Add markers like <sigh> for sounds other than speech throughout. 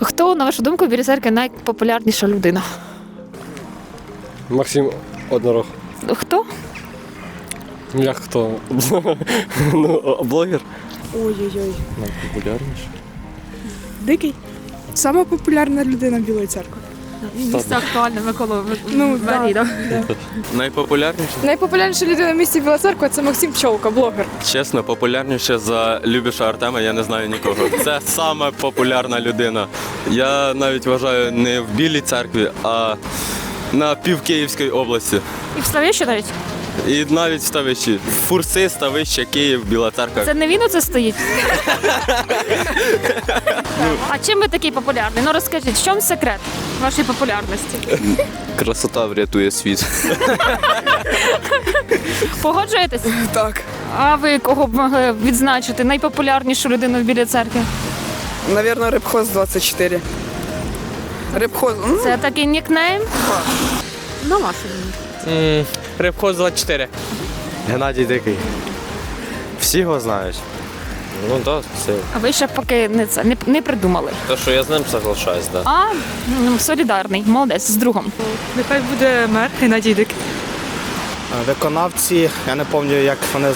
Хто, на вашу думку, в церкви церкві найпопулярніша людина? Максим Однорог. Хто? Як хто? <laughs> ну, блогер. Ой-ой-ой. Найпопулярніший. Дикий. Сама популярна людина Білої церкви. Місце актуальне Микола Ну, да. Найпопулярніше, Найпопулярніша людина в місті Біла церква це Максим Пчолка, блогер. чесно, популярніше за Любіша Артема, я не знаю нікого. Це саме популярна людина. Я навіть вважаю не в Білій церкві, а на півкиївській області. І в Ставищі навіть? І навіть в Ставищі. Фурси, Ставище, Київ, Біла церква. Це не він оце стоїть? <laughs> а чим ви такий популярний? Ну розкажіть, в чому секрет вашої популярності? Красота врятує світ. Погоджуєтесь? Так. А ви кого б могли відзначити найпопулярнішу людину в Білій церкві? Наверное, Рибхоз 24. Рибхоз, ну, Це такий нікнейм? На вашу думку. Рибхоз 24. Геннадій Дикий. Всі його знають. Ну так, це А ви ще поки не це не, не придумали. те, що я з ним соглашаюсь, да. А ну, солідарний, молодець з другом. Нехай буде мер Геннадій Дик. Виконавці, я не пам'ятаю, як вони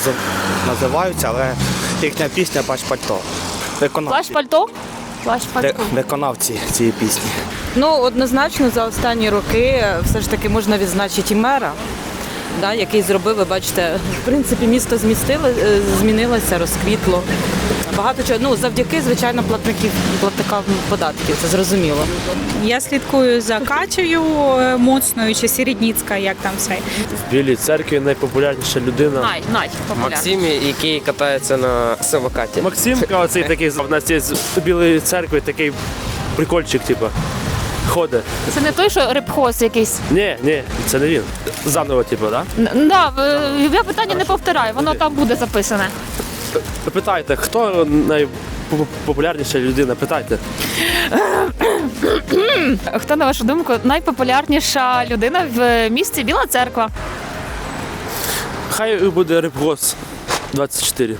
називаються, але їхня пісня Плащ пальто. Плащ Виконавці. пальто? Плащ Ви- пальто. Виконавці цієї пісні. Ну, однозначно, за останні роки все ж таки можна відзначити і мера, да, який зробив, ви бачите, в принципі, місто змістило, е, змінилося, розквітло. Багато чого, ну, завдяки, звичайно, платників, платникам податків, це зрозуміло. Я слідкую за Катєю е, Моцною чи Сірідніцька, як там все. В Білій церкві найпопулярніша людина. Най, най. Максим, який катається на самокаті. Максим, оцей такий в нас є з Білої церкви такий прикольчик, типу. Ходить. Це не той, що рибхоз якийсь. Ні, ні, це не він. Заново, типу, да? Н- Да, в- я питання не повторяю, воно там буде записане. Питайте, хто найпопулярніша людина? Питайте. <coughs> Хто, на вашу думку, найпопулярніша людина в місті Біла Церква? Хай буде Рибгос 24.